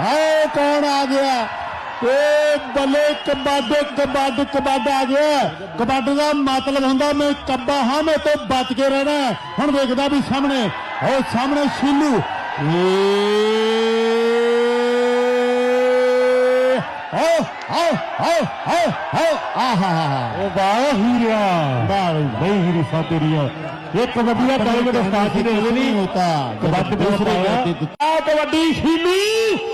ਹਾਏ ਕੌਣ ਆ ਗਿਆ? ਏ ਬੱਲੇ ਕਬੱਡ ਕਬੱਡ ਕਬੱਡ ਆ ਗਿਆ। ਕਬੱਡ ਦਾ ਮਤਲਬ ਹੁੰਦਾ ਮੈਂ ਕੱਬਾ ਹਾਂ ਮੈਂ ਤੋਂ ਬਚ ਕੇ ਰਹਿਣਾ ਹੈ। ਹੁਣ ਵੇਖਦਾ ਵੀ ਸਾਹਮਣੇ। ਉਹ ਸਾਹਮਣੇ ਸ਼ੀਲੂ। ਏ ਓ ਓ ਓ ਓ ਓ ਆਹਾ। ਉਹ ਵਾਹ ਹੀਰਿਆ ਵਾਹ ਬਈ ਹੀਰੀ ਸਾ ਤੇਰੀਆ ਇਹ ਕਬੱਡੀ ਦਾ ਟਾਈਮ ਜੀ ਨੇ ਇਹ ਨਹੀਂ। ਹੋਤਾ ਕਬੱਡ ਦੂਸਰੇ ਆ ਕਬੱਡੀ ਸ਼ੀਲੂ।